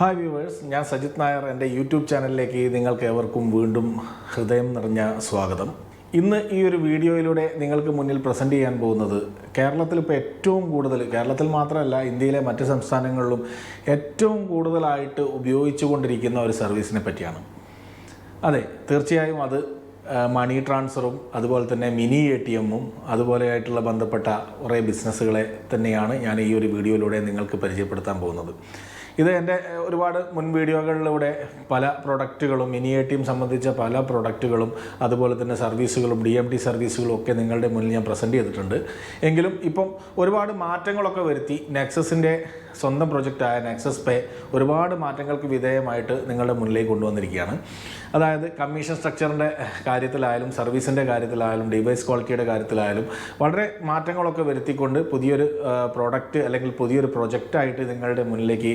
Hi viewers ഞാൻ സജിത് നായർ. എന്റെ YouTube ചാനലിലേക്ക് നിങ്ങൾക്ക് ഏവർക്കും വീണ്ടും ഹൃദയം നിറഞ്ഞ സ്വാഗതം. ഇന്ന് ഈ ഒരു വീഡിയോയിലൂടെ നിങ്ങൾക്ക് മുന്നിൽ പ്രസന്റ് ചെയ്യാൻ പോകുന്നത് കേരളത്തിൽ ഇപ്പോൾ ഏറ്റവും കൂടുതൽ കേരളത്തിൽ മാത്രമല്ല ഇന്ത്യയിലെ മറ്റ് സംസ്ഥാനങ്ങളിലും ഏറ്റവും കൂടുതലായിട്ട് ഉപയോഗിച്ചു കൊണ്ടിരിക്കുന്ന ഒരു സർവീസിനെ പറ്റിയാണ്. അതെ തീർച്ചയായും അത് മണി ട്രാൻസ്ഫറും അതുപോലെ തന്നെ മിനി എ ടി എമ്മും അതുപോലെയായിട്ടുള്ള ബന്ധപ്പെട്ട കുറേ ബിസിനസ്സുകളെ തന്നെയാണ് ഞാൻ ഈ ഒരു വീഡിയോയിലൂടെ നിങ്ങൾക്ക് പരിചയപ്പെടുത്താൻ പോകുന്നത്. ഇത് എന്റെ ഒരുപാട് മുൻ വീഡിയോകളിലൂടെ പല പ്രൊഡക്റ്റുകളും മിനി എ ടിയും സംബന്ധിച്ച പല പ്രൊഡക്റ്റുകളും അതുപോലെ തന്നെ സർവീസുകളും ഡി എം ടി സർവീസുകളും ഒക്കെ നിങ്ങളുടെ മുന്നിൽ ഞാൻ പ്രസന്റ് ചെയ്തിട്ടുണ്ട്. എങ്കിലും ഇപ്പം ഒരുപാട് മാറ്റങ്ങളൊക്കെ വരുത്തി നെക്സസിന്റെ സ്വന്തം പ്രൊജക്റ്റായ നെക്സസ് പേ ഒരുപാട് മാറ്റങ്ങൾക്ക് വിധേയമായിട്ട് നിങ്ങളുടെ മുന്നിലേക്ക് കൊണ്ടുവന്നിരിക്കുകയാണ്. അതായത് കമ്മീഷൻ സ്ട്രക്ചറിന്റെ കാര്യത്തിലായാലും സർവീസിന്റെ കാര്യത്തിലായാലും ഡിവൈസ് ക്വാളിറ്റിയുടെ കാര്യത്തിലായാലും വളരെ മാറ്റങ്ങളൊക്കെ വരുത്തിക്കൊണ്ട് പുതിയൊരു പ്രോഡക്റ്റ് അല്ലെങ്കിൽ പുതിയൊരു പ്രൊജക്റ്റായിട്ട് നിങ്ങളുടെ മുന്നിലേക്ക്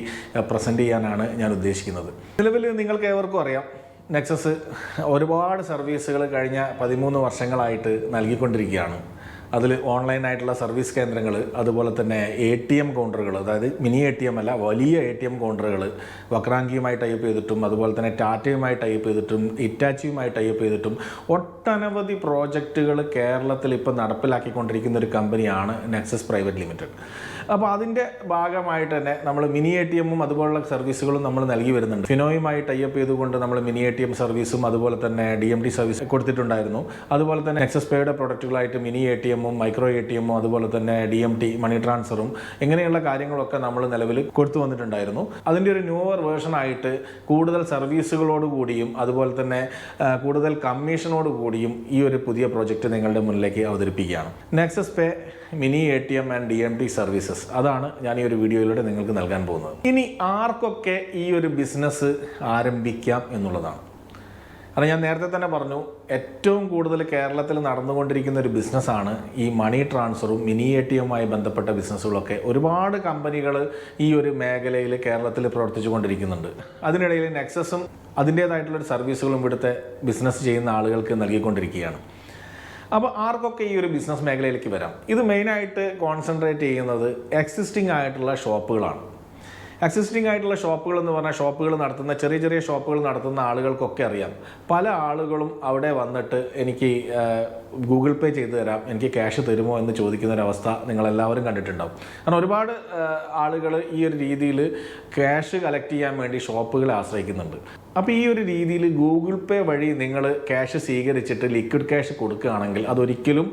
പ്രസന്റ് ചെയ്യാനാണ് ഞാൻ ഉദ്ദേശിക്കുന്നത്. നിലവിൽ നിങ്ങൾക്ക് ഏവർക്കും അറിയാം നെക്സസ് ഒരുപാട് സർവീസുകൾ കഴിഞ്ഞ പതിമൂന്ന് വർഷങ്ങളായിട്ട് നൽകിക്കൊണ്ടിരിക്കുകയാണ്. അതിൽ ഓൺലൈനായിട്ടുള്ള സർവീസ് കേന്ദ്രങ്ങൾ അതുപോലെ തന്നെ എ ടി എം കൗണ്ടറുകൾ അതായത് മിനി എ ടി എം അല്ല വലിയ എ ടി എം കൗണ്ടറുകൾ വക്രാങ്കിയുമായി ടൈപ്പ് ചെയ്തിട്ടും അതുപോലെ തന്നെ ടാറ്റയുമായി ടൈപ്പ് ചെയ്തിട്ടും ഇറ്റാച്ചിയുമായി ടൈപ്പ് ചെയ്തിട്ടും ഒട്ടനവധി പ്രോജക്റ്റുകൾ കേരളത്തിൽ ഇപ്പോൾ നടപ്പിലാക്കിക്കൊണ്ടിരിക്കുന്ന ഒരു കമ്പനിയാണ് നെക്സസ് പ്രൈവറ്റ് ലിമിറ്റഡ് അപ്പോൾ അതിന്റെ ഭാഗമായിട്ട് തന്നെ നമ്മൾ മിനി എ ടി എമ്മും അതുപോലുള്ള സർവീസുകളും നമ്മൾ നൽകി വരുന്നുണ്ട്. ഫിനോയുമായി ടൈപ്പ് ചെയ്തുകൊണ്ട് നമ്മൾ മിനി എ ടി എം സർവീസും അതുപോലെ തന്നെ ഡി എം ടി സർവീസ് കൊടുത്തിട്ടുണ്ടായിരുന്നു. അതുപോലെ തന്നെ എക്സസ് പേയുടെ പ്രൊഡക്റ്റുകളായിട്ട് മിനി എ ടി എമ്മും മൈക്രോ എ ടി എമ്മും അതുപോലെ തന്നെ ഡി എം ടി മണി ട്രാൻസ്ഫറും ഇങ്ങനെയുള്ള കാര്യങ്ങളൊക്കെ നമ്മൾ നിലവിൽ കൊടുത്തു വന്നിട്ടുണ്ടായിരുന്നു. അതിന്റെ ഒരു ന്യൂവർ വേർഷൻ ആയിട്ട് കൂടുതൽ സർവീസുകളോട് കൂടിയും അതുപോലെ തന്നെ കൂടുതൽ കമ്മീഷനോട് കൂടിയും ഈ ഒരു പുതിയ പ്രോജക്റ്റ് നിങ്ങളുടെ മുന്നിലേക്ക് അവതരിപ്പിക്കുകയാണ്. Nexus Pay mini A T M and D M T services അതാണ് ഞാൻ ഈ ഒരു വീഡിയോയിലൂടെ നിങ്ങൾക്ക് നൽകാൻ പോകുന്നത്. ഇനി ആർക്കൊക്കെ ഈ ഒരു ബിസിനസ് ആരംഭിക്കാം എന്നുള്ളതാണ്. കാരണം ഞാൻ നേരത്തെ തന്നെ പറഞ്ഞു ഏറ്റവും കൂടുതൽ കേരളത്തിൽ നടന്നുകൊണ്ടിരിക്കുന്ന ഒരു ബിസിനസ്സാണ് ഈ മണി ട്രാൻസ്ഫറും മിനി എ ടി എമ്മുമായി ബന്ധപ്പെട്ട ബിസിനസ്സുകളൊക്കെ ഒരുപാട് കമ്പനികൾ ഈ ഒരു മേഖലയിൽ കേരളത്തിൽ പ്രവർത്തിച്ചു കൊണ്ടിരിക്കുന്നുണ്ട് അതിനിടയിൽ നെക്സസും അതിന്റേതായിട്ടുള്ളൊരു സർവീസുകളും ഇവിടുത്തെ ബിസിനസ് ചെയ്യുന്ന ആളുകൾക്ക് നൽകിക്കൊണ്ടിരിക്കുകയാണ്. അപ്പോൾ ആർക്കൊക്കെ ഈ ഒരു ബിസിനസ് മേഖലയിലേക്ക് വരാം? ഇത് മെയിനായിട്ട് കോൺസെൻട്രേറ്റ് ചെയ്യുന്നത് എക്സിസ്റ്റിംഗ് ആയിട്ടുള്ള ഷോപ്പുകളാണ് എക്സിസ്റ്റിംഗ് ആയിട്ടുള്ള ഷോപ്പുകൾ എന്ന് പറഞ്ഞാൽ ഷോപ്പുകൾ നടത്തുന്ന ചെറിയ ചെറിയ ഷോപ്പുകൾ നടത്തുന്ന ആളുകൾക്കൊക്കെ അറിയാം. പല ആളുകളും അവിടെ വന്നിട്ട് എനിക്ക് ഗൂഗിൾ പേ ചെയ്ത് തരാം എനിക്ക് ക്യാഷ് തരുമോ എന്ന് ചോദിക്കുന്ന ഒരു അവസ്ഥ നിങ്ങളെല്ലാവരും കണ്ടിട്ടുണ്ടാവും. കാരണം ഒരുപാട് ആളുകൾ ഈ ഒരു രീതിയിൽ ക്യാഷ് കളക്ട് ചെയ്യാൻ വേണ്ടി ഷോപ്പുകളെ ആശ്രയിക്കുന്നുണ്ട്. അപ്പോൾ ഈ ഒരു രീതിയിൽ ഗൂഗിൾ പേ വഴി നിങ്ങൾ ക്യാഷ് സ്വീകരിച്ചിട്ട് ലിക്വിഡ് ക്യാഷ് കൊടുക്കുകയാണെങ്കിൽ അതൊരിക്കലും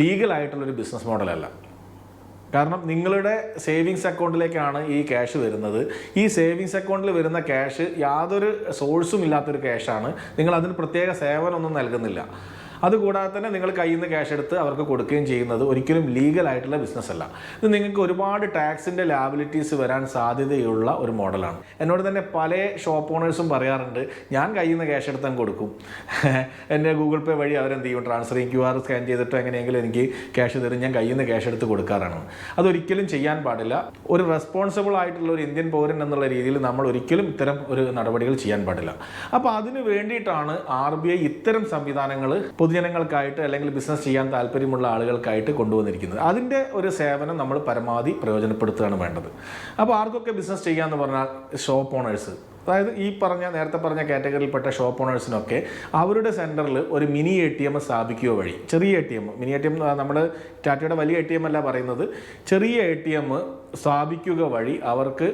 ലീഗലായിട്ടുള്ളൊരു ബിസിനസ് മോഡലല്ല കാരണം നിങ്ങളുടെ സേവിങ്സ് അക്കൗണ്ടിലേക്കാണ് ഈ ക്യാഷ് വരുന്നത്. ഈ സേവിങ്സ് അക്കൗണ്ടിൽ വരുന്ന ക്യാഷ് യാതൊരു സോഴ്സും ഇല്ലാത്തൊരു ക്യാഷാണ്. നിങ്ങൾ അതിന് പ്രത്യേക സേവനമൊന്നും നൽകുന്നില്ല. അതുകൂടാതെ തന്നെ നിങ്ങൾ കയ്യിൽ നിന്ന് ക്യാഷ് എടുത്ത് അവർക്ക് കൊടുക്കുകയും ചെയ്യുന്നത് ഒരിക്കലും ലീഗൽ ആയിട്ടുള്ള ബിസിനസ് അല്ല. ഇത് നിങ്ങൾക്ക് ഒരുപാട് ടാക്സിന്റെ ലാബിലിറ്റീസ് വരാൻ സാധ്യതയുള്ള ഒരു മോഡലാണ് എന്നോട് തന്നെ പല ഷോപ്പ് ഓണേഴ്സും പറയാറുണ്ട് ഞാൻ കയ്യിൽ നിന്ന് ക്യാഷ് എടുത്താൽ കൊടുക്കും. എന്റെ ഗൂഗിൾ പേ വഴി അവരെന്ത് ചെയ്യും? ട്രാൻസ്ഫർ ക്യു ആർ സ്കാൻ ചെയ്തിട്ട് എങ്ങനെയെങ്കിലും എനിക്ക് ക്യാഷ് തരും. ഞാൻ കയ്യിൽ നിന്ന് ക്യാഷ് എടുത്ത് കൊടുക്കാറാണ്. അതൊരിക്കലും ചെയ്യാൻ പാടില്ല. ഒരു റെസ്പോൺസിബിൾ ആയിട്ടുള്ള ഒരു ഇന്ത്യൻ പൗരൻ എന്നുള്ള രീതിയിൽ നമ്മൾ ഒരിക്കലും ഇത്തരം ഒരു നടപടികൾ ചെയ്യാൻ പാടില്ല. അപ്പോൾ അതിന് വേണ്ടിയിട്ടാണ് ആർ ബി ഐ ഇത്തരം സംവിധാനങ്ങൾ പൊതുജനങ്ങൾക്കായിട്ട് അല്ലെങ്കിൽ ബിസിനസ് ചെയ്യാൻ താല്പര്യമുള്ള ആളുകൾക്കായിട്ട് കൊണ്ടുവന്നിരിക്കുന്നത്. അതിന്റെ ഒരു സേവനം നമ്മൾ പരമാവധി പ്രയോജനപ്പെടുത്തുകയാണ് വേണ്ടത്. അപ്പോൾ ആർക്കൊക്കെ ബിസിനസ് ചെയ്യാമെന്ന് പറഞ്ഞാൽ ഷോപ്പ് ഓണേഴ്സ് അതായത് ഈ പറഞ്ഞ നേരത്തെ പറഞ്ഞ കാറ്റഗറിയിൽപ്പെട്ട ഷോപ്പ് ഓണേഴ്സിനൊക്കെ അവരുടെ സെന്ററിൽ ഒരു മിനി എ ടി എം സ്ഥാപിക്കുക വഴി ചെറിയ A T M mini A T M നമ്മൾ ടാറ്റയുടെ വലിയ എ ടി എം അല്ല പറയുന്നത് ചെറിയ എ ടി എം സ്ഥാപിക്കുക വഴി അവർക്ക്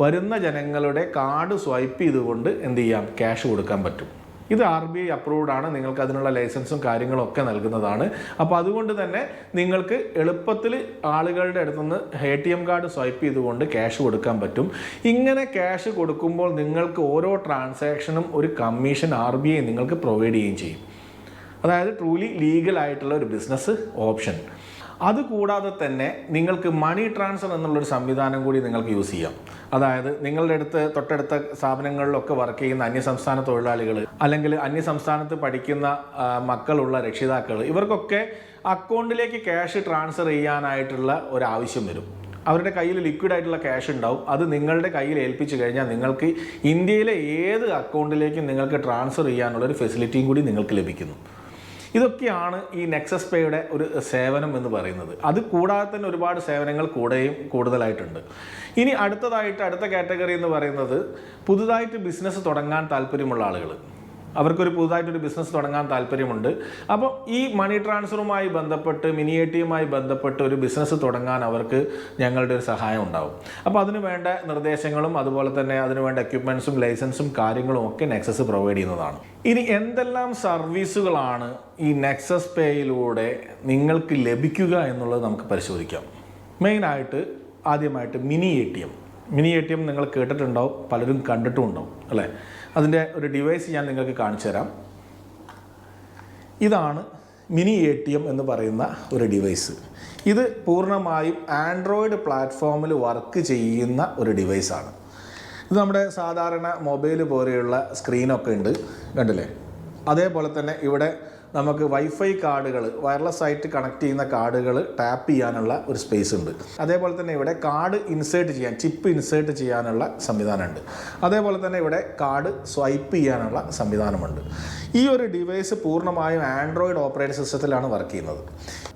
വരുന്ന ജനങ്ങളുടെ കാർഡ് സ്വൈപ്പ് ചെയ്തുകൊണ്ട് എന്ത് ചെയ്യാം? ക്യാഷ് കൊടുക്കാൻ പറ്റും. ഇത് ആർ ബി ഐ അപ്രൂവ്ഡ് ആണ്. നിങ്ങൾക്ക് അതിനുള്ള ലൈസൻസും കാര്യങ്ങളും ഒക്കെ നൽകുന്നതാണ്. അപ്പോൾ അതുകൊണ്ട് തന്നെ നിങ്ങൾക്ക് എളുപ്പത്തിൽ ആളുകളുടെ അടുത്തുനിന്ന് A T M card swipe ചെയ്തുകൊണ്ട് ക്യാഷ് കൊടുക്കാൻ പറ്റും. ഇങ്ങനെ ക്യാഷ് കൊടുക്കുമ്പോൾ നിങ്ങൾക്ക് ഓരോ ട്രാൻസാക്ഷനും ഒരു കമ്മീഷൻ ആർ ബി ഐ നിങ്ങൾക്ക് പ്രൊവൈഡ് ചെയ്യുകയും ചെയ്യും. അതായത് ട്രൂലി ലീഗൽ ആയിട്ടുള്ള ഒരു ബിസിനസ് ഓപ്ഷൻ അതുകൂടാതെ തന്നെ നിങ്ങൾക്ക് മണി ട്രാൻസ്ഫർ എന്നുള്ളൊരു സംവിധാനം കൂടി നിങ്ങൾക്ക് യൂസ് ചെയ്യാം. അതായത് നിങ്ങളുടെ അടുത്ത് തൊട്ടടുത്ത സ്ഥാപനങ്ങളിലൊക്കെ വർക്ക് ചെയ്യുന്ന അന്യസംസ്ഥാന തൊഴിലാളികൾ അല്ലെങ്കിൽ അന്യസംസ്ഥാനത്ത് പഠിക്കുന്ന മക്കളുള്ള രക്ഷിതാക്കൾ ഇവർക്കൊക്കെ അക്കൗണ്ടിലേക്ക് ക്യാഷ് ട്രാൻസ്ഫർ ചെയ്യാനായിട്ടുള്ള ഒരു ആവശ്യം വരും. അവരുടെ കയ്യിൽ ലിക്വിഡ് ആയിട്ടുള്ള ക്യാഷ് ഉണ്ടാവും. അത് നിങ്ങളുടെ കയ്യിൽ ഏൽപ്പിച്ചു കഴിഞ്ഞാൽ നിങ്ങൾക്ക് ഇന്ത്യയിലെ ഏത് അക്കൗണ്ടിലേക്കും നിങ്ങൾക്ക് ട്രാൻസ്ഫർ ചെയ്യാനുള്ള ഒരു ഫെസിലിറ്റിയും കൂടി നിങ്ങൾക്ക് ലഭിക്കുന്നു. ഇതൊക്കെയാണ് ഈ നെക്സസ് പേയുടെ ഒരു സേവനം എന്ന് പറയുന്നത്. അത് കൂടാതെ തന്നെ ഒരുപാട് സേവനങ്ങൾ കൂടെയും കൂടുതലായിട്ടുണ്ട്. ഇനി അടുത്തതായിട്ട് അടുത്ത കാറ്റഗറി എന്ന് പറയുന്നത് പുതുതായിട്ട് ബിസിനസ് തുടങ്ങാൻ താല്പര്യമുള്ള ആളുകൾ അവർക്കൊരു പുതുതായിട്ടൊരു ബിസിനസ് തുടങ്ങാൻ താല്പര്യമുണ്ട്. അപ്പോൾ ഈ മണി ട്രാൻസ്ഫറുമായി ബന്ധപ്പെട്ട് മിനി എ ടിയുമായി ബന്ധപ്പെട്ട് ഒരു ബിസിനസ് തുടങ്ങാൻ അവർക്ക് ഞങ്ങളുടെ ഒരു സഹായം ഉണ്ടാവും. അപ്പോൾ അതിന് വേണ്ട നിർദ്ദേശങ്ങളും അതുപോലെ തന്നെ അതിന് വേണ്ട എക്യുപ്മെൻസും ലൈസൻസും കാര്യങ്ങളും ഒക്കെ നെക്സസ് പ്രൊവൈഡ് ചെയ്യുന്നതാണ്. ഇനി എന്തെല്ലാം സർവീസുകളാണ് ഈ നെക്സസ് പേയിലൂടെ നിങ്ങൾക്ക് ലഭിക്കുക എന്നുള്ളത് നമുക്ക് പരിശോധിക്കാം. മെയിനായിട്ട് ആദ്യമായിട്ട് mini A T M mini A T M നിങ്ങൾ കേട്ടിട്ടുണ്ടാവും പലരും കണ്ടിട്ടും ഉണ്ടാവും അല്ലേ? അതിന്റെ ഒരു ഡിവൈസ് ഞാൻ നിങ്ങൾക്ക് കാണിച്ചു തരാം. ഇതാണ് മിനി എ ടി എം എന്ന് പറയുന്ന ഒരു ഡിവൈസ് ഇത് പൂർണമായും ആൻഡ്രോയിഡ് പ്ലാറ്റ്ഫോമിൽ വർക്ക് ചെയ്യുന്ന ഒരു ഡിവൈസാണ് ഇത് നമ്മുടെ സാധാരണ മൊബൈൽ പോലെയുള്ള സ്ക്രീനൊക്കെ ഉണ്ട് കണ്ടില്ലേ? അതേപോലെ തന്നെ ഇവിടെ നമുക്ക് വൈഫൈ കാർഡുകൾ വയർലെസ് ആയിട്ട് കണക്ട് ചെയ്യുന്ന കാർഡുകൾ ടാപ്പ് ചെയ്യാനുള്ള ഒരു സ്പേസ് ഉണ്ട്. അതേപോലെ തന്നെ ഇവിടെ കാർഡ് ഇൻസേർട്ട് ചെയ്യാൻ ചിപ്പ് ഇൻസേർട്ട് ചെയ്യാനുള്ള സംവിധാനമുണ്ട്. അതേപോലെ തന്നെ ഇവിടെ കാർഡ് സ്വൈപ്പ് ചെയ്യാനുള്ള സംവിധാനമുണ്ട്. ഈ ഒരു ഡിവൈസ് പൂർണമായും ആൻഡ്രോയിഡ് ഓപ്പറേറ്റിംഗ് സിസ്റ്റത്തിലാണ് വർക്ക് ചെയ്യുന്നത്.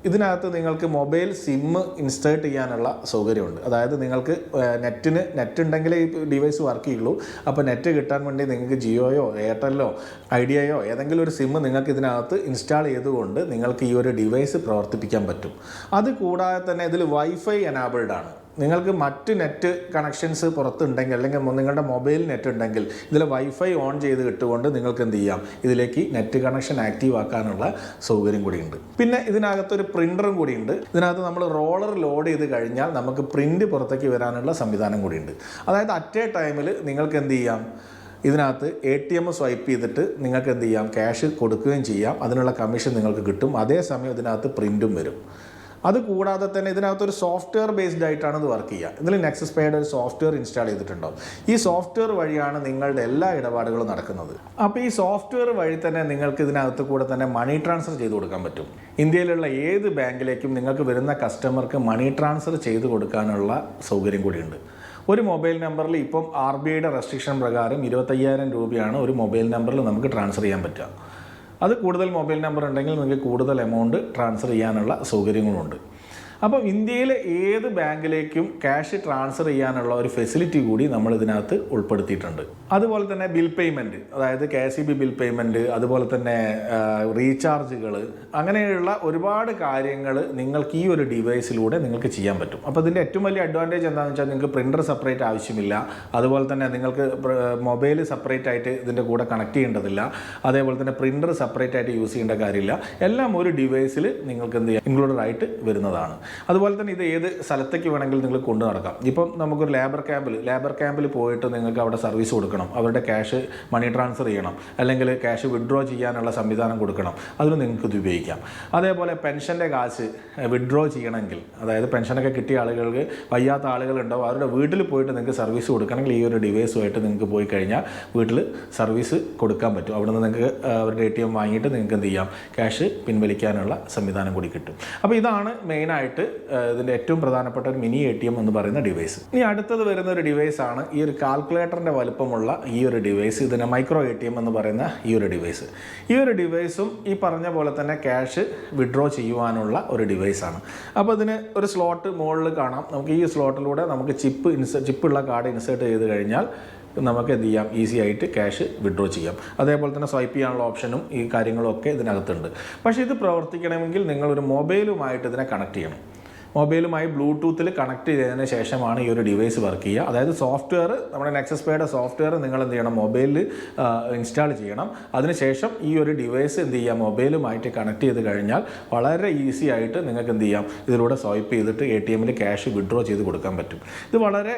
ഇതിനകത്ത് നിങ്ങൾക്ക് മൊബൈൽ സിമ്മ് ഇൻസ്റ്റേർട്ട് ചെയ്യാനുള്ള സൗകര്യമുണ്ട്. അതായത് നിങ്ങൾക്ക് നെറ്റിന് നെറ്റ് ഉണ്ടെങ്കിലേ ഈ ഡിവൈസ് വർക്ക് ചെയ്യുള്ളൂ. അപ്പോൾ നെറ്റ് കിട്ടാൻ വേണ്ടി നിങ്ങൾക്ക് ജിയോയോ എയർടെല്ലോ ഐഡിയയോ ഏതെങ്കിലും ഒരു സിമ്മ് നിങ്ങൾക്ക് ഇതിനകത്ത് ഇൻസ്റ്റാൾ ചെയ്തുകൊണ്ട് നിങ്ങൾക്ക് ഈ ഒരു ഡിവൈസ് പ്രവർത്തിപ്പിക്കാൻ പറ്റും. അത് കൂടാതെ തന്നെ ഇതിൽ വൈഫൈ എനാബിൾഡ് ആണ്. നിങ്ങൾക്ക് മറ്റ് നെറ്റ് കണക്ഷൻസ് പുറത്തുണ്ടെങ്കിൽ അല്ലെങ്കിൽ നിങ്ങളുടെ മൊബൈൽ നെറ്റ് ഉണ്ടെങ്കിൽ ഇതിൽ വൈഫൈ ഓൺ ചെയ്ത് ഇട്ടുകൊണ്ട് നിങ്ങൾക്ക് എന്ത് ചെയ്യാം? ഇതിലേക്ക് നെറ്റ് കണക്ഷൻ ആക്റ്റീവ് ആക്കാനുള്ള സൗകര്യം കൂടിയുണ്ട്. പിന്നെ ഇതിനകത്തൊരു പ്രിന്ററും കൂടിയുണ്ട്. ഇതിനകത്ത് നമ്മൾ റോളർ ലോഡ് ചെയ്ത് കഴിഞ്ഞാൽ നമുക്ക് പ്രിന്റ് പുറത്തേക്ക് വരാനുള്ള സംവിധാനം കൂടിയുണ്ട്. അതായത് അറ്റ് എ ടൈമിൽ നിങ്ങൾക്ക് എന്ത് ചെയ്യാം? ഇതിനകത്ത് എ ടി എം സ്വൈപ്പ് ചെയ്തിട്ട് നിങ്ങൾക്ക് എന്ത് ചെയ്യാം? ക്യാഷ് കൊടുക്കുകയും ചെയ്യാം. അതിനുള്ള കമ്മീഷൻ നിങ്ങൾക്ക് കിട്ടും. അതേസമയം ഇതിനകത്ത് പ്രിന്റും വരും. അത് കൂടാതെ തന്നെ ഇതിനകത്ത് ഒരു സോഫ്റ്റ്വെയർ ബേസ്ഡ് ആയിട്ടാണ് ഇത് വർക്ക് ചെയ്യുക. ഇതിൽ നെക്സസ് പേയുടെ ഒരു സോഫ്റ്റ്വെയർ ഇൻസ്റ്റാൾ ചെയ്തിട്ടുണ്ടാവും. ഈ സോഫ്റ്റ്വെയർ വഴിയാണ് നിങ്ങളുടെ എല്ലാ ഇടപാടുകളും നടക്കുന്നത്. അപ്പോൾ ഈ സോഫ്റ്റ്വെയർ വഴി തന്നെ നിങ്ങൾക്ക് ഇതിനകത്ത് കൂടെ തന്നെ മണി ട്രാൻസ്ഫർ ചെയ്ത് കൊടുക്കാൻ പറ്റും. ഇന്ത്യയിലുള്ള ഏത് ബാങ്കിലേക്കും നിങ്ങൾക്ക് വരുന്ന കസ്റ്റമർക്ക് മണി ട്രാൻസ്ഫർ ചെയ്ത് കൊടുക്കാനുള്ള സൗകര്യം കൂടിയുണ്ട്. ഒരു മൊബൈൽ നമ്പറിൽ ഇപ്പം ആർ ബി ഐയുടെ റെസ്ട്രിക്ഷൻ പ്രകാരം ഇരുപത്തയ്യായിരം രൂപയാണ് ഒരു മൊബൈൽ നമ്പറിൽ നമുക്ക് ട്രാൻസ്ഫർ ചെയ്യാൻ പറ്റുക. അത് കൂടുതൽ മൊബൈൽ നമ്പർ ഉണ്ടെങ്കിൽ നിങ്ങൾക്ക് കൂടുതൽ എമൗണ്ട് ട്രാൻസ്ഫർ ചെയ്യാനുള്ള സൗകര്യങ്ങളുണ്ട്. അപ്പം ഇന്ത്യയിലെ ഏത് ബാങ്കിലേക്കും ക്യാഷ് ട്രാൻസ്ഫർ ചെയ്യാനുള്ള ഒരു ഫെസിലിറ്റി കൂടി നമ്മൾ ഇതിനകത്ത് ഉൾപ്പെടുത്തിയിട്ടുണ്ട്. അതുപോലെ തന്നെ ബിൽ പേയ്മെന്റ് അതായത് K S B bill payment അതുപോലെ തന്നെ റീചാർജുകൾ അങ്ങനെയുള്ള ഒരുപാട് കാര്യങ്ങൾ നിങ്ങൾക്ക് ഈ ഒരു ഡിവൈസിലൂടെ നിങ്ങൾക്ക് ചെയ്യാൻ പറ്റും. അപ്പോൾ ഇതിന്റെ ഏറ്റവും വലിയ അഡ്വാന്റേജ് എന്താണെന്ന് വെച്ചാൽ നിങ്ങൾക്ക് പ്രിന്റർ സെപ്പറേറ്റ് ആവശ്യമില്ല. അതുപോലെ തന്നെ നിങ്ങൾക്ക് മൊബൈൽ സെപ്പറേറ്റ് ആയിട്ട് ഇതിന്റെ കൂടെ കണക്ട് ചെയ്യേണ്ടതില്ല. അതേപോലെ തന്നെ പ്രിന്റർ സെപ്പറേറ്റ് ആയിട്ട് യൂസ് ചെയ്യേണ്ട കാര്യമില്ല. എല്ലാം ഒരു ഡിവൈസിൽ നിങ്ങൾക്ക് എന്ത് ചെയ്യാം ഇൻക്ലൂഡഡ് ആയിട്ട് വരുന്നതാണ്. അതുപോലെ തന്നെ ഇത് ഏത് സ്ഥലത്തേക്ക് വേണമെങ്കിൽ നിങ്ങൾ കൊണ്ടു നടക്കാം. ഇപ്പം നമുക്കൊരു ലേബർ ക്യാമ്പിൽ ലേബർ ക്യാമ്പിൽ പോയിട്ട് നിങ്ങൾക്ക് അവിടെ സർവീസ് കൊടുക്കണം. അവരുടെ ക്യാഷ് മണി ട്രാൻസ്ഫർ ചെയ്യണം. അല്ലെങ്കിൽ ക്യാഷ് വിഡ്രോ ചെയ്യാനുള്ള സംവിധാനം കൊടുക്കണം. അതിന് നിങ്ങൾക്ക് ഇത് ഉപയോഗിക്കാം. അതേപോലെ പെൻഷന്റെ കാശ് വിഡ്രോ ചെയ്യണമെങ്കിൽ അതായത് പെൻഷനൊക്കെ കിട്ടിയ ആളുകൾക്ക് വയ്യാത്ത ആളുകളുണ്ടാവും. അവരുടെ വീട്ടിൽ പോയിട്ട് നിങ്ങൾക്ക് സർവീസ് കൊടുക്കണമെങ്കിൽ ഈ ഒരു ഡിവൈസുമായിട്ട് നിങ്ങൾക്ക് പോയി കഴിഞ്ഞാൽ വീട്ടിൽ സർവീസ് കൊടുക്കാൻ പറ്റും. അവിടെ നിന്ന് നിങ്ങൾക്ക് അവരുടെ എ ടി എം വാങ്ങിയിട്ട് നിങ്ങൾക്ക് എന്ത് ചെയ്യാം? ക്യാഷ് പിൻവലിക്കാനുള്ള സംവിധാനം കൂടി കിട്ടും. അപ്പോൾ ഇതാണ് മെയിനായിട്ട് ഇതിന്റെ ഏറ്റവും പ്രധാനപ്പെട്ട ഒരു മിനി എ ടി എം എന്ന് പറയുന്ന ഡിവൈസ് ഇനി അടുത്തത് വരുന്ന ഒരു ഡിവൈസ് ആണ് ഈ ഒരു കാൽക്കുലേറ്ററിന്റെ വലുപ്പമുള്ള ഈ ഒരു ഡിവൈസ് ഇതിന്റെ മൈക്രോ എ ടി എം എന്ന് പറയുന്ന ഈ ഒരു ഡിവൈസ് ഈ ഒരു ഡിവൈസും ഈ പറഞ്ഞ പോലെ തന്നെ ക്യാഷ് വിഡ്രോ ചെയ്യുവാനുള്ള ഒരു ഡിവൈസാണ് അപ്പോൾ ഇതിന് ഒരു സ്ലോട്ട് മുകളിൽ കാണാം. നമുക്ക് ഈ സ്ലോട്ടിലൂടെ നമുക്ക് ചിപ്പ് ഇൻസ ചിപ്പുള്ള കാർഡ് ഇൻസേർട്ട് ചെയ്ത് കഴിഞ്ഞാൽ നമുക്ക് എന്ത് ചെയ്യാം ഈസി ആയിട്ട് ക്യാഷ് വിഡ്രോ ചെയ്യാം. അതേപോലെ തന്നെ സ്വൈപ്പ് ചെയ്യാനുള്ള ഓപ്ഷനും ഈ കാര്യങ്ങളൊക്കെ ഇതിനകത്തുണ്ട്. പക്ഷേ ഇത് പ്രവർത്തിക്കണമെങ്കിൽ നിങ്ങളൊരു മൊബൈലുമായിട്ട് ഇതിനെ കണക്ട് ചെയ്യണം. മൊബൈലുമായി ബ്ലൂടൂത്തിൽ കണക്ട് ചെയ്തതിന് ശേഷമാണ് ഈ ഒരു ഡിവൈസ് വർക്ക് ചെയ്യുക. അതായത് സോഫ്റ്റ്വെയർ നമ്മുടെ നെക്സസ് പേയുടെ സോഫ്റ്റ്വെയർ നിങ്ങൾ എന്ത് ചെയ്യണം മൊബൈലിൽ ഇൻസ്റ്റാൾ ചെയ്യണം. അതിനുശേഷം ഈ ഒരു ഡിവൈസ് എന്ത് ചെയ്യാം? മൊബൈലുമായിട്ട് കണക്ട് ചെയ്ത് കഴിഞ്ഞാൽ വളരെ ഈസി ആയിട്ട് നിങ്ങൾക്ക് എന്ത് ചെയ്യാം? ഇതിലൂടെ സ്വൈപ്പ് ചെയ്തിട്ട് എ ടി എമ്മിൽ ക്യാഷ് വിഡ്രോ ചെയ്ത് കൊടുക്കാൻ പറ്റും. ഇത് വളരെ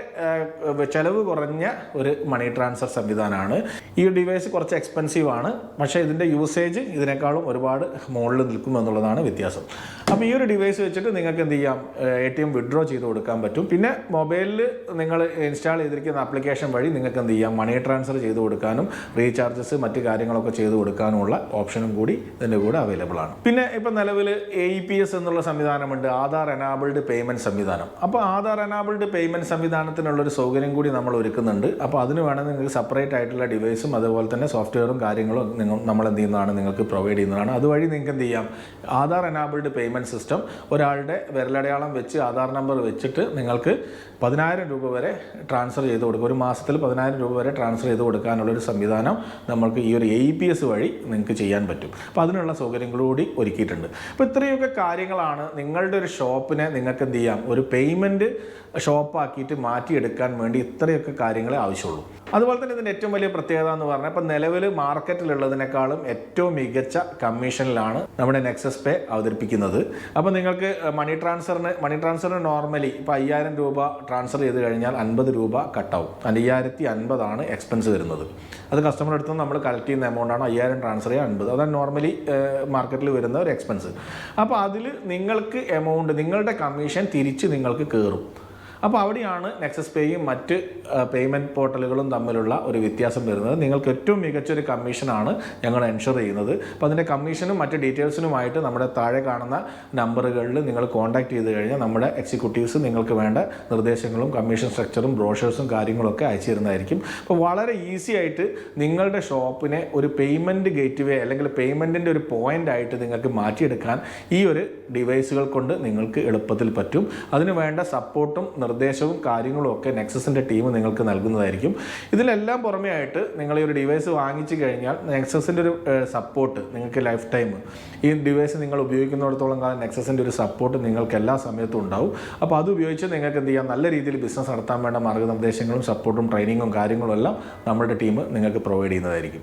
ചിലവ് ചെലവ് കുറഞ്ഞ ഒരു മണി ട്രാൻസ്ഫർ സംവിധാനമാണ്. ഈ ഡിവൈസ് കുറച്ച് എക്സ്പെൻസീവ് ആണ്. പക്ഷേ ഇതിന്റെ യൂസേജ് ഇതിനേക്കാളും ഒരുപാട് മുകളിൽ നിൽക്കും എന്നുള്ളതാണ് വ്യത്യാസം. അപ്പോൾ ഈ ഒരു ഡിവൈസ് വെച്ചിട്ട് നിങ്ങൾക്ക് എന്ത് ചെയ്യാം? എ ടി എം വിഡ്രോ ചെയ്ത് കൊടുക്കാൻ പറ്റും. പിന്നെ മൊബൈലിൽ നിങ്ങൾ ഇൻസ്റ്റാൾ ചെയ്തിരിക്കുന്ന ആപ്ലിക്കേഷൻ വഴി നിങ്ങൾക്ക് എന്ത് ചെയ്യാം? മണി ട്രാൻസ്ഫർ ചെയ്ത് കൊടുക്കാനും റീചാർജസ് മറ്റ് കാര്യങ്ങളൊക്കെ ചെയ്ത് കൊടുക്കാനുമുള്ള ഓപ്ഷനും കൂടി ഇതിന്റെ കൂടെ അവൈലബിൾ ആണ്. പിന്നെ ഇപ്പം നിലവിൽ എ ഇ പി എസ് എന്നുള്ള സംവിധാനമുണ്ട്. ആധാർ എനാബിൾഡ് പേയ്മെന്റ് സംവിധാനം. അപ്പോൾ ആധാർ എനാബിൾഡ് പേയ്മെന്റ് സംവിധാനത്തിനുള്ളൊരു സൗകര്യം കൂടി നമ്മൾ ഒരുക്കുന്നുണ്ട്. അപ്പോൾ അതിന് വേണമെങ്കിൽ നിങ്ങൾക്ക് സെപ്പറേറ്റ് ആയിട്ടുള്ള ഡിവൈസും അതുപോലെ തന്നെ സോഫ്റ്റ്വെയറും കാര്യങ്ങളും നിങ്ങൾ നമ്മൾ എന്ത് ചെയ്യുന്നതാണ്? നിങ്ങൾക്ക് പ്രൊവൈഡ് ചെയ്യുന്നതാണ്. അതുവഴി നിങ്ങൾക്ക് എന്ത് ചെയ്യാം? ആധാർ എനാബിൾഡ് പേയ്മെന്റ് സിസ്റ്റം ഒരാളുടെ വിരലടയാളം വെച്ച് ആധാർ നമ്പർ വെച്ചിട്ട് നിങ്ങൾക്ക് പതിനായിരം രൂപ വരെ ട്രാൻസ്ഫർ ചെയ്ത് കൊടുക്കും. ഒരു മാസത്തിൽ പതിനായിരം രൂപ വരെ ട്രാൻസ്ഫർ ചെയ്ത് കൊടുക്കാനുള്ളൊരു സംവിധാനം നമ്മൾക്ക് ഈ ഒരു എ പി എസ് വഴി നിങ്ങൾക്ക് ചെയ്യാൻ പറ്റും. അപ്പോൾ അതിനുള്ള സൗകര്യം കൂടി ഒരുക്കിയിട്ടുണ്ട്. അപ്പോൾ ഇത്രയൊക്കെ കാര്യങ്ങളാണ് നിങ്ങളുടെ ഒരു ഷോപ്പിനെ നിങ്ങൾക്ക് എന്ത് ചെയ്യാം? ഒരു പേയ്മെന്റ് ഷോപ്പാക്കിയിട്ട് മാറ്റിയെടുക്കാൻ വേണ്ടി ഇത്രയൊക്കെ കാര്യങ്ങളെ ആവശ്യമുള്ളൂ. അതുപോലെ തന്നെ ഇതിന്റെ ഏറ്റവും വലിയ പ്രത്യേകത എന്ന് പറഞ്ഞാൽ ഇപ്പം നിലവിൽ മാർക്കറ്റിലുള്ളതിനേക്കാളും ഏറ്റവും മികച്ച കമ്മീഷനിലാണ് നമ്മുടെ നെക്സസ് പേ അവതരിപ്പിക്കുന്നത്. അപ്പോൾ നിങ്ങൾക്ക് മണി ട്രാൻസ്ഫറിന് മണി ട്രാൻസ്ഫറിന് നോർമലി ഇപ്പോൾ അയ്യായിരം രൂപ ട്രാൻസ്ഫർ ചെയ്ത് കഴിഞ്ഞാൽ അൻപത് രൂപ കട്ടാവും അയ്യായിരത്തി അൻപതാണ് എക്സ്പെൻസ് വരുന്നത്. അത് കസ്റ്റമർ അടുത്ത് നമ്മൾ കളക്ട് ചെയ്യുന്ന എമൗണ്ടാണ് അയ്യായിരം ട്രാൻസ്ഫർ ചെയ്യുക അൻപത്. അതാണ് നോർമലി മാർക്കറ്റിൽ വരുന്ന ഒരു എക്സ്പെൻസ് അപ്പോൾ അതിൽ നിങ്ങൾക്ക് എമൗണ്ട് നിങ്ങളുടെ കമ്മീഷൻ തിരിച്ച് നിങ്ങൾക്ക് കയറും അപ്പോൾ അവിടെയാണ് നെക്സസ് പേയും മറ്റ് പേയ്മെന്റ് പോർട്ടലുകളും തമ്മിലുള്ള ഒരു വ്യത്യാസം വരുന്നത്. നിങ്ങൾക്ക് ഏറ്റവും മികച്ചൊരു കമ്മീഷനാണ് ഞങ്ങൾ എൻഷുർ ചെയ്യുന്നത്. അപ്പോൾ അതിന്റെ കമ്മീഷനും മറ്റ് ഡീറ്റെയിൽസിനുമായിട്ട് നമ്മുടെ താഴെ കാണുന്ന നമ്പറുകളിൽ നിങ്ങൾ കോൺടാക്ട് ചെയ്ത് കഴിഞ്ഞാൽ നമ്മുടെ എക്സിക്യൂട്ടീവ്സ് നിങ്ങൾക്ക് വേണ്ട നിർദ്ദേശങ്ങളും കമ്മീഷൻ സ്ട്രക്ചറും ബ്രോഷേഴ്സും കാര്യങ്ങളൊക്കെ അയച്ചു തരുന്നതായിരിക്കും. അപ്പോൾ വളരെ ഈസി ആയിട്ട് നിങ്ങളുടെ ഷോപ്പിനെ ഒരു പേയ്മെന്റ് ഗേറ്റ് വേ അല്ലെങ്കിൽ പേയ്മെന്റിന്റെ ഒരു പോയിന്റ് ആയിട്ട് നിങ്ങൾക്ക് മാറ്റിയെടുക്കാൻ ഈ ഒരു ഡിവൈസുകൾ കൊണ്ട് നിങ്ങൾക്ക് എളുപ്പത്തിൽ പറ്റും. അതിന് വേണ്ട സപ്പോർട്ടും നിർദ്ദേശവും കാര്യങ്ങളും ഒക്കെ നെക്സസിന്റെ ടീം നിങ്ങൾക്ക് നൽകുന്നതായിരിക്കും. ഇതിലെല്ലാം പുറമേ ആയിട്ട് നിങ്ങൾ ഈ ഒരു ഡിവൈസ് വാങ്ങിച്ചു കഴിഞ്ഞാൽ നെക്സസിന്റെ ഒരു സപ്പോർട്ട് നിങ്ങൾക്ക് ലൈഫ് ടൈം ഈ ഡിവൈസ് നിങ്ങൾ ഉപയോഗിക്കുന്നിടത്തോളം കാലം നെക്സസിന്റെ ഒരു സപ്പോർട്ട് നിങ്ങൾക്ക് എല്ലാ സമയത്തും ഉണ്ടാവും. അപ്പോൾ അത് ഉപയോഗിച്ച് നിങ്ങൾക്ക് എന്ത് ചെയ്യാം? നല്ല രീതിയിൽ ബിസിനസ് നടത്താൻ വേണ്ട മാർഗനിർദ്ദേശങ്ങളും സപ്പോർട്ടും ട്രെയിനിങ്ങും കാര്യങ്ങളും എല്ലാം നമ്മുടെ ടീം നിങ്ങൾക്ക് പ്രൊവൈഡ് ചെയ്യുന്നതായിരിക്കും.